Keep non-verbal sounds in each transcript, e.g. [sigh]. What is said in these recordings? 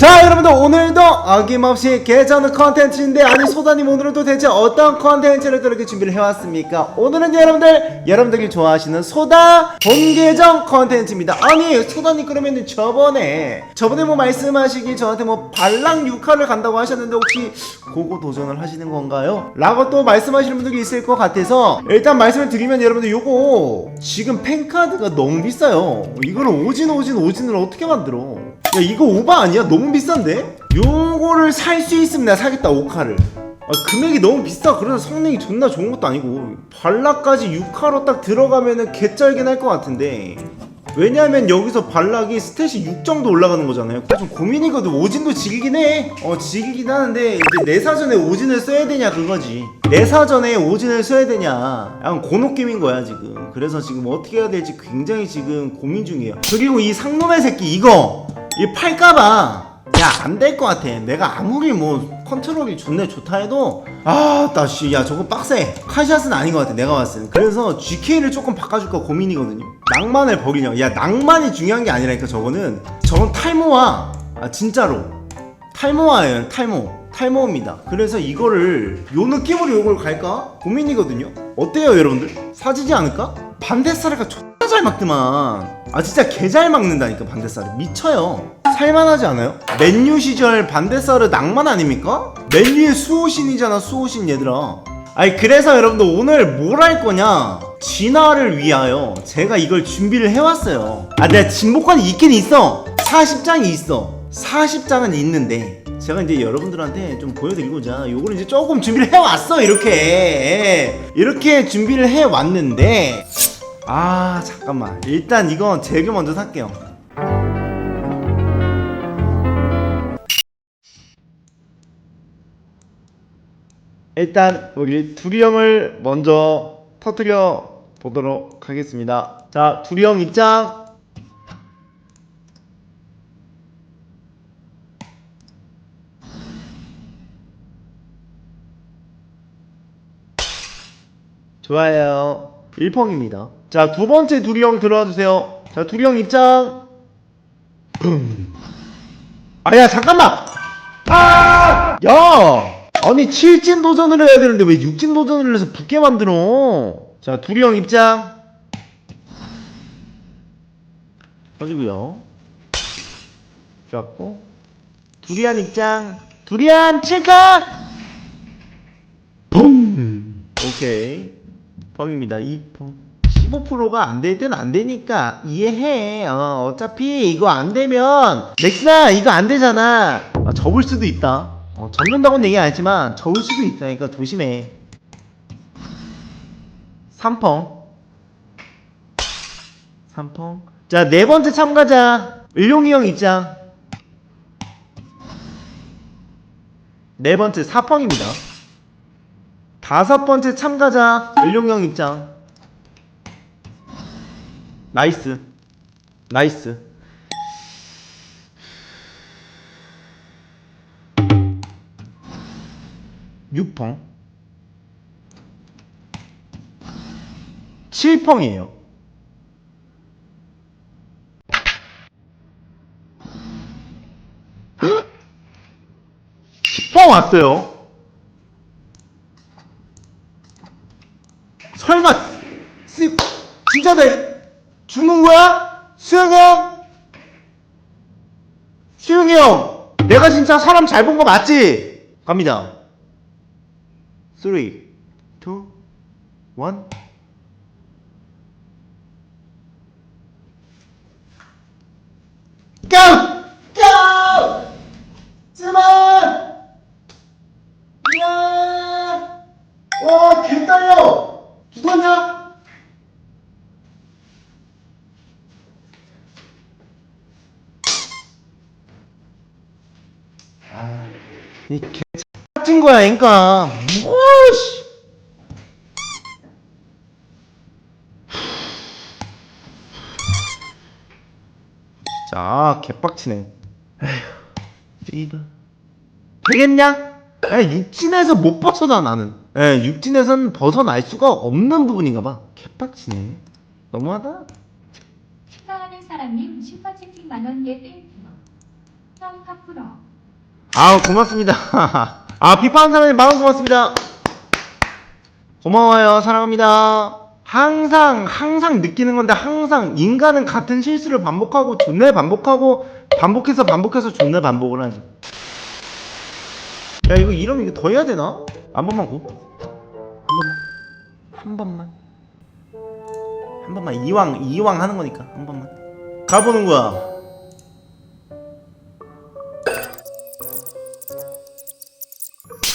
자 여러분들 오늘도 아낌없이 개쩌는 컨텐츠인데 아니 소다님 오늘은 또 대체 어떤 컨텐츠를 또 이렇게 준비를 해왔습니까? 오늘은 여러분들 여러분들이 좋아하시는 소다 본계정 컨텐츠입니다. 아니 소다님 그러면은 저번에 저번에 뭐 말씀하시기 저한테 뭐 발랑 6화를 간다고 하셨는데 혹시 그거 도전을 하시는 건가요? 라고 또 말씀하시는 분들이 있을 것 같아서 일단 말씀을 드리면 여러분들 요거 지금 팬카드가 너무 비싸요. 이거는 오진 오진 오진을 어떻게 만들어 야 이거 오바 아니야? 너무 비싼데? 요거를 살 수 있으면 내가 사겠다 5카를. 아, 금액이 너무 비싸. 그래서 성능이 존나 좋은 것도 아니고. 발락까지 6카로 딱 들어가면은 개쩔긴 할 것 같은데. 왜냐면 여기서 발락이 스탯이 6 정도 올라가는 거잖아요. 좀 고민이거든. 오진도 지기긴 해어 지기긴 하는데 이제 내 사전에 오진을 써야 되냐 그거지. 내 사전에 오진을 써야 되냐. 약간 그 느낌인 거야 지금. 그래서 지금 어떻게 해야 될지 굉장히 지금 고민 중이에요. 그리고 이 상놈의 새끼 이거 이 팔까봐. 야 안 될 것 같아. 내가 아무리 뭐 컨트롤이 좋네 좋다 해도 아따씨 야 저거 빡세. 카샷은 아닌 것 같아 내가 봤을 때 그래서 GK를 조금 바꿔줄까 고민이거든요. 낭만을 버리냐 야 낭만이 중요한 게 아니라니까 저거는. 저건 탈모야 아 진짜로. 탈모화예요 탈모. 탈모입니다. 그래서 이거를 요 느낌으로 요걸 갈까? 고민이거든요. 어때요 여러분들? 사지지 않을까? 반대 사례가 존나 잘 막더만. 아 진짜 개 잘 막는다니까 반대사를 미쳐요. 살만하지 않아요? 맨유 시절 반대사르 낭만 아닙니까? 맨유의 수호신이잖아 수호신 얘들아. 아니 그래서 여러분들 오늘 뭘 할 거냐? 진화를 위하여 제가 이걸 준비를 해왔어요. 아 내가 진복권이 있긴 있어. 40장이 있어. 40장은 있는데 제가 이제 여러분들한테 좀 보여드리고자 요거를 이제 조금 준비를 해왔어 이렇게. 예. 이렇게 준비를 해왔는데 아 잠깐만. 일단 이건 제게 먼저 살게요. 일단 우리 두리 형을 먼저 터뜨려 보도록 하겠습니다. 자 두리 형 입장. 좋아요. 1펑입니다 자 두 번째 두리 형 들어와 주세요. 자 두리 형 입장. 붐. 아야 잠깐만. 아! 야! 아니 7진 도전을 해야 되는데 왜 6진 도전을 해서 붙게 만들어? 자 두리 형 입장. 가지고요. 좋았고. 두리안 입장. 두리안 칠카 붐! 오케이. 펑입니다. 2펑 15%가 안될땐안 되니까 이해해. 어, 어차피 이거 안 되면 넥스나 이거 안 되잖아. 아, 접을 수도 있다. 어, 접는다고는 얘기 안 했지만 접을 수도 있다니까 조심해. 3펑. 3펑. 자 네 번째 참가자. 을룡이 형 입장. 네 번째 4펑입니다. 다섯 번째 참가자 을룡이 형 입장 나이스. 나이스. 육펑. 7펑이에요. 뻥 왔어요. 설마 씨, 진짜 내 죽는 거야? 수영이 형? 수영이 형 내가 진짜 사람 잘 본 거 맞지? 갑니다 3 2 1 고! 고! 제발! 야! 와, 개딸려! 죽었냐? 아, 이 개 같은 거야, 그러니까. 뭐씨. 진짜 개빡치네. 에휴, 씨발. 되겠냐? 에 육진에서 못 벗어나 나는. 에 육진에서는 벗어날 수가 없는 부분인가 봐. 개빡치네. 너무하다. 축하하는 사람님 슈퍼채팅 만원 예 땡큐 10점 탑프로 아우 고맙습니다. [laughs] 아 비파한 사람이 마음 고맙습니다. 고마워요 사랑합니다. 항상 항상 느끼는 건데 항상 인간은 같은 실수를 반복하고 존내 반복하고 반복해서 반복해서 존내 반복을 하지 야 이거 이러면 이거 더 해야 되나? 한 번만 고. 한 번만. 한 번만 이왕 이왕 하는 거니까 한 번만. 가보는 거야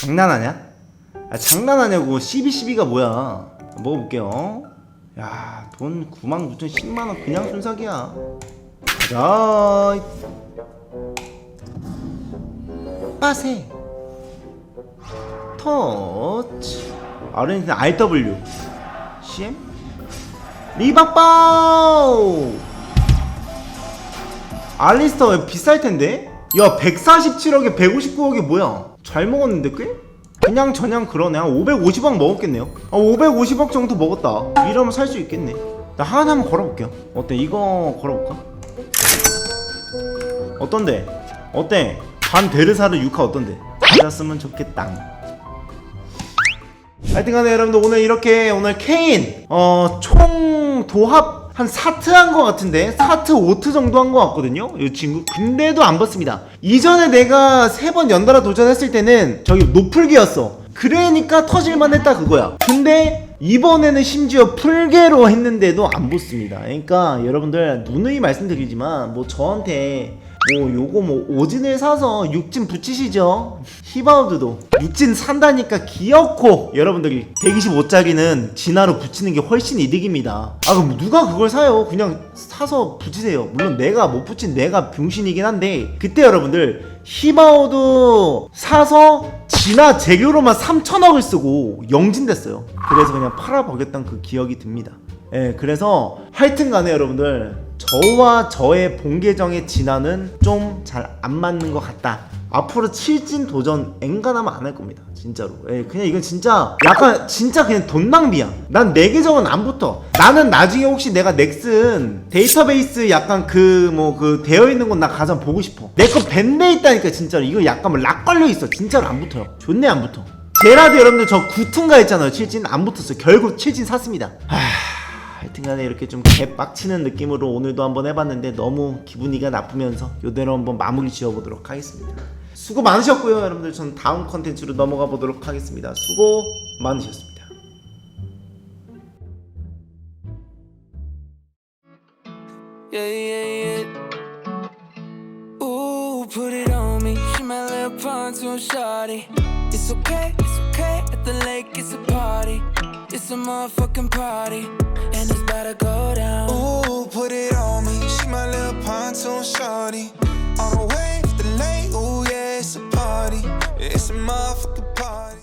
장난하냐? 아, 장난하냐고. 1212가 뭐야? 먹어볼게요. 야돈 9만 9천 10만원 그냥 순삭이야. 가자. 빠세. 터치. 아르헨티나 RW CM 리바빠우 알리스터 왜 비쌀 텐데? 야 147억에 159억이 뭐야? 잘 먹었는데 꽤? 그냥 저냥 그러네 한 550억 먹었겠네요 아 550억 정도 먹었다 이러면 살 수 있겠네 나 하나 한번 걸어볼게요 어때 이거 걸어볼까? 어떤데? 어때? 반 베르사르 6화 어떤데? 맞았으면 좋겠다 하여튼간에 여러분들 오늘 이렇게 오늘 케인 어 총 도합 한 4트 한 것 같은데? 4트 5트 정도 한 것 같거든요? 이 친구. 근데도 안 봤습니다. 이전에 내가 세 번 연달아 도전했을 때는 저기 노풀기였어. 그러니까 터질만 했다 그거야. 근데 이번에는 심지어 풀게로 했는데도 안 붙습니다. 그러니까 여러분들 누누이 말씀드리지만 뭐 저한테 뭐 요거 뭐 오진을 사서 육진 붙이시죠? 히바우드도. 육진 산다니까 기어코. 여러분들이 125짜리는 진화로 붙이는 게 훨씬 이득입니다. 아 그럼 누가 그걸 사요? 그냥 사서 붙이세요. 물론 내가 못 붙인 내가 병신이긴 한데 그때 여러분들 히바우드 사서 진화 재료로만 3천억을 쓰고 영진 됐어요. 그래서 그냥 팔아버렸던 그 기억이 듭니다 예, 그래서 하여튼 간에 여러분들 저와 저의 본계정의 진화는 좀 잘 안 맞는 것 같다. 앞으로 칠진 도전 엔간하면 안 할 겁니다. 진짜로. 예, 그냥 이건 진짜 약간 진짜 그냥 돈 낭비야. 난 내 계정은 안 붙어. 나는 나중에 혹시 내가 넥슨 데이터베이스 약간 그 뭐 그 되어 있는 건 나 가장 보고 싶어. 내 거 밴드 있다니까 진짜로. 이거 약간 뭐락 걸려 있어. 진짜로 안 붙어요. 좋네 안 붙어. 제라드 여러분들 저 구튼가 했잖아요. 칠진 안 붙었어요. 결국 칠진 샀습니다. 하... 하여튼간에 이렇게 좀 개빡치는 느낌으로 오늘도 한번 해봤는데 너무 기분이가 나쁘면서 이대로 한번 마무리 지어보도록 하겠습니다. 수고 많으셨고요 여러분들 전 다음 컨텐츠로 넘어가 보도록 하겠습니다. 수고 많으셨습니다. Yeah, yeah, yeah. Ooh, put it on me. She my little pontoon shawty. It's okay, it's okay. At the lake, it's a party. It's a motherfucking party. And it's about to go down. Ooh, put it on me. She my little pontoon shorty. On the way to the lake, ooh yeah, it's a party. It's a motherfucking